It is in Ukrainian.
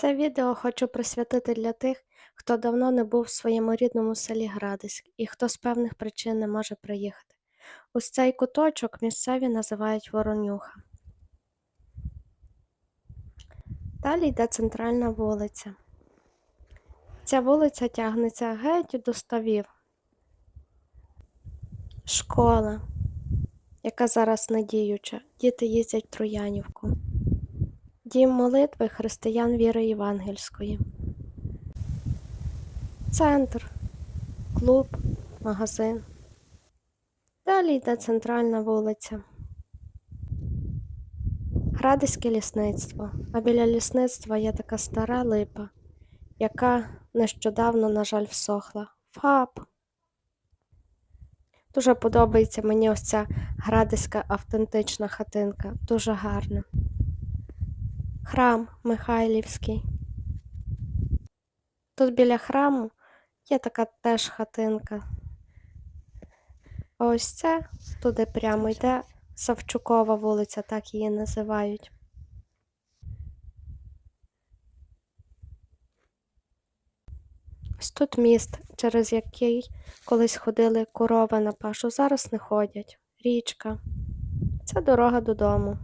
Це відео хочу присвятити для тих, хто давно не був в своєму рідному селі Градиськ і хто з певних причин не може приїхати. Ось цей куточок місцеві називають Воронюха. Далі йде центральна вулиця. Ця вулиця тягнеться геть до ставів. Школа, яка зараз не діюча. Діти їздять в Троянівку. Дім молитви християн віри Євангельської. Центр, клуб, магазин. Далі йде центральна вулиця. Градиське лісництво. А біля лісництва є така стара липа, яка нещодавно, на жаль, всохла. ФАП. Дуже подобається мені ось ця градиська автентична хатинка. Дуже гарна. Храм Михайлівський. Тут біля храму є така теж хатинка. Ось це туди прямо йде Савчукова вулиця, так її називають. Ось тут міст, через який колись ходили корови на пашу, зараз не ходять. Річка. Це дорога додому.